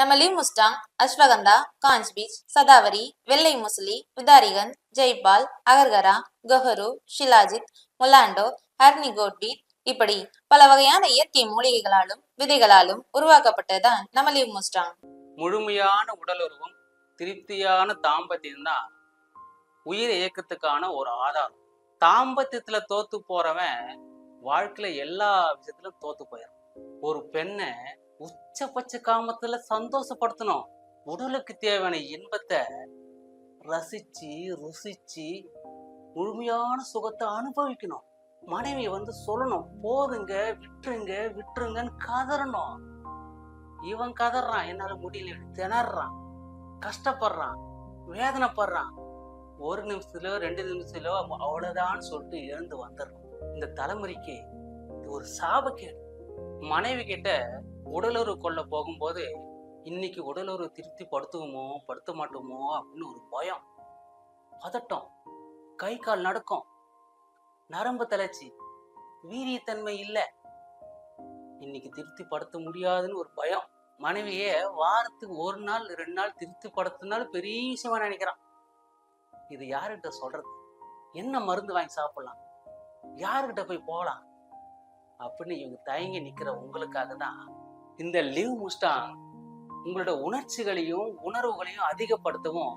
நம்ம லிமுஸ்டாங் அஸ்வகந்தா காஞ்ச் பீச் சதாவரி வெள்ளை முசலி உதாரிகன் ஜெய்பால் அகர்கரா கொஹரு ஷிலாஜித் முலாண்டோ கோட்பீத் இப்படி பல வகையான இயற்கை மூலிகைகளாலும் விதைகளாலும் உருவாக்கப்பட்டதுதான் நம்ம லிமுஸ்டாங் முழுமையான உடலுறவும் திருப்தியான தாம்பத்தியம் தான் உயிர் இயக்கத்துக்கான ஒரு ஆதாரம். தாம்பத்தியத்துல தோத்து போறவன் வாழ்க்கையில எல்லா விஷயத்திலும் தோத்து போயிடும் ஒரு பெண்ணை உச்சபட்ச காமத்துல சந்தோஷப்படுத்தணும். உடலுக்கு தேவையான இன்பத்தை ரசிச்சு ருசிச்சு முழுமையான சுகத்தை அனுபவிக்கணும். மனைவி வந்து சொல்லணும் போதுங்க விட்டுருங்க விட்டுருங்கன்னு கதறணும். இவன் கதறான் என்னால முடியல திணறான் கஷ்டப்படுறான் வேதனைப்படுறான். ஒரு நிமிஷத்துலயோ ரெண்டு நிமிஷத்துலயோ அவ்வளவுதான் சொல்லிட்டு எழுந்து வந்துடுறோம் இந்த தலைமுறைக்கு இது ஒரு சாபக்கேடு. மனைவி கிட்ட உடலுறவு கொள்ள போகும்போது இன்னைக்கு உடலுறவு திருப்தி படுத்துவோமோ படுத்த மாட்டோமோ அப்படின்னு ஒரு பயம். பதட்டம். கை கால் நடக்கும். நரம்பு தளர்ச்சி. வீரியத்தன்மை இல்லை. இன்னைக்கு திருப்தி படுத்த முடியாதுன்னு ஒரு பயம். மனைவியே வாரத்துக்கு ஒரு நாள் ரெண்டு நாள் திருப்தி படுத்தினாலும் பெரிய விஷயமா நினைக்கிறான். இது யாருகிட்ட சொல்றது? என்ன மருந்து வாங்கி சாப்பிடலாம்? யாருக்கிட்ட போய் போகலாம்? அப்படின்னு இவங்க தயங்கி நிக்கிற உங்களுக்காக தான் இந்த லீவ் முஸ்டாங் உங்களோட உணர்ச்சிகளையும் உணர்வுகளையும் அதிகப்படுத்தவும்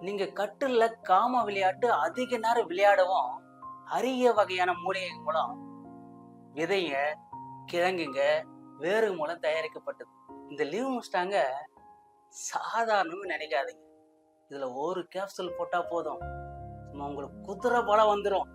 நீங்க கட்டுல காம விளையாட்டு அதிக நேரம் விளையாடவும் அரிய வகையான மூலிகை மூலம் விதைங்க கிழங்குங்க வேறு மூலம் தயாரிக்கப்பட்டது. இந்த லீவ் முஸ்டாங்க சாதாரணம்னு நினைக்காதீங்க. இதுல ஒரு கேப்சூல் போட்டா போதும். உங்களுக்கு குதிரை பலம் வந்துடும்